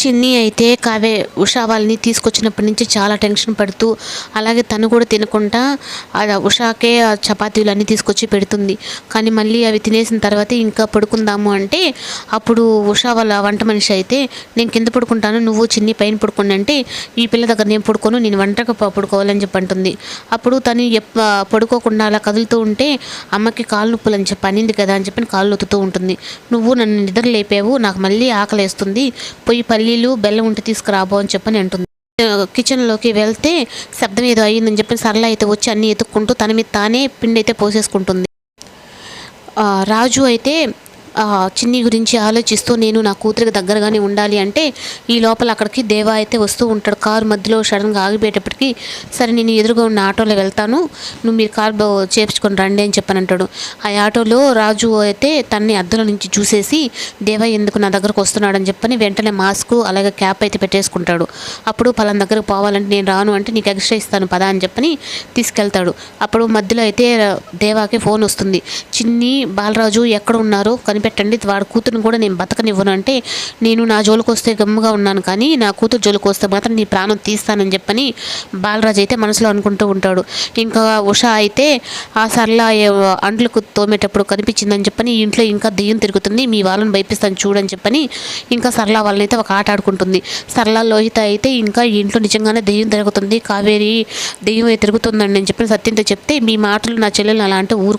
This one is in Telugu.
చిన్ని అయితే కావే ఉషా వాళ్ళని తీసుకొచ్చినప్పటి నుంచి చాలా టెన్షన్ పడుతూ అలాగే తను కూడా తినకుండా అది ఉషాకే ఆ చపాతీలు అన్నీ తీసుకొచ్చి పెడుతుంది. కానీ మళ్ళీ అవి తినేసిన తర్వాత ఇంకా పడుకుందాము అంటే అప్పుడు ఉషా వాళ్ళ వంట మనిషి అయితే నేను కింద పడుకుంటాను నువ్వు చిన్ని పైన పడుకోండి అంటే ఈ పిల్ల దగ్గర నేను పడుకోను నేను వంటకు పడుకోవాలని చెప్పి అంటుంది అప్పుడు తను పడుకోకుండా అలా కదులుతూ ఉంటే అమ్మకి కాళ్ళు నొప్పులు అని చెప్పి అనింది కదా అని చెప్పి కాళ్ళు ఒత్తుతూ ఉంటుంది. నువ్వు నన్ను నిద్ర లేపావు నాకు మళ్ళీ ఆకలి వేస్తుంది పొయ్యి పోయి నీళ్ళు బెల్లం ఉంటే తీసుకురాబో అని చెప్పని అంటుంది. కిచెన్లోకి వెళ్తే శబ్దం ఏదో అయ్యిందని చెప్పి సరళ అయితే వచ్చి అన్నీ ఎత్తుక్కుంటూ తన మీద తానే పిండి అయితే పోసేసుకుంటుంది. రాజు అయితే చిన్ని గురించి ఆలోచిస్తూ నేను నా కూతురికి దగ్గరగానే ఉండాలి అంటే ఈ లోపల అక్కడికి దేవా అయితే వస్తూ ఉంటాడు కారు మధ్యలో సడన్గా ఆగిపోయేటప్పటికి సరే నేను ఎదురుగా ఉన్న ఆటోలో వెళ్తాను. నువ్వు మీరు కార్ చేర్చుకొని రండి అని చెప్పని అంటాడు. ఆ ఆటోలో రాజు అయితే తన్ని అద్దంలో నుంచి చూసేసి దేవా ఎందుకు నా దగ్గరకు వస్తున్నాడని చెప్పని వెంటనే మాస్క్ అలాగే క్యాప్ అయితే పెట్టేసుకుంటాడు. అప్పుడు పలాన దగ్గరకు పోవాలంటే నేను రాను అంటే నీకు ఎక్స్ట్రా ఇస్తాను పదా అని చెప్పని తీసుకెళ్తాడు. అప్పుడు మధ్యలో అయితే దేవాకి ఫోన్ వస్తుంది. చిన్ని బాలరాజు ఎక్కడ ఉన్నారో? కనిపెట్టండి వాడి కూతురుని కూడా నేను బతకనివ్వను అంటే నేను నా జోలికి వస్తే గమ్ముగా ఉన్నాను కానీ నా కూతురు జోలికి వస్తే మాత్రం నీ ప్రాణం తీస్తానని చెప్పని బాలరాజు అయితే మనసులో అనుకుంటూ ఉంటాడు. ఇంకా ఉషా అయితే ఆ సరళ అండ్లకు తోమేటప్పుడు కనిపించిందని చెప్పని ఇంట్లో ఇంకా దెయ్యం తిరుగుతుంది. మీ వాళ్ళని భయపిస్తాను చూడని చెప్పని ఇంకా సరళ వాళ్ళని అయితే ఒక ఆట ఆడుకుంటుంది. సరళ లోహిత అయితే ఇంకా ఇంట్లో నిజంగానే దెయ్యం తిరుగుతుంది. కావేరి దెయ్యం తిరుగుతుందండి అని చెప్పి సత్యంతో చెప్తే మీ మాటలు నా చెల్లెలు అలా అంటే ఊరు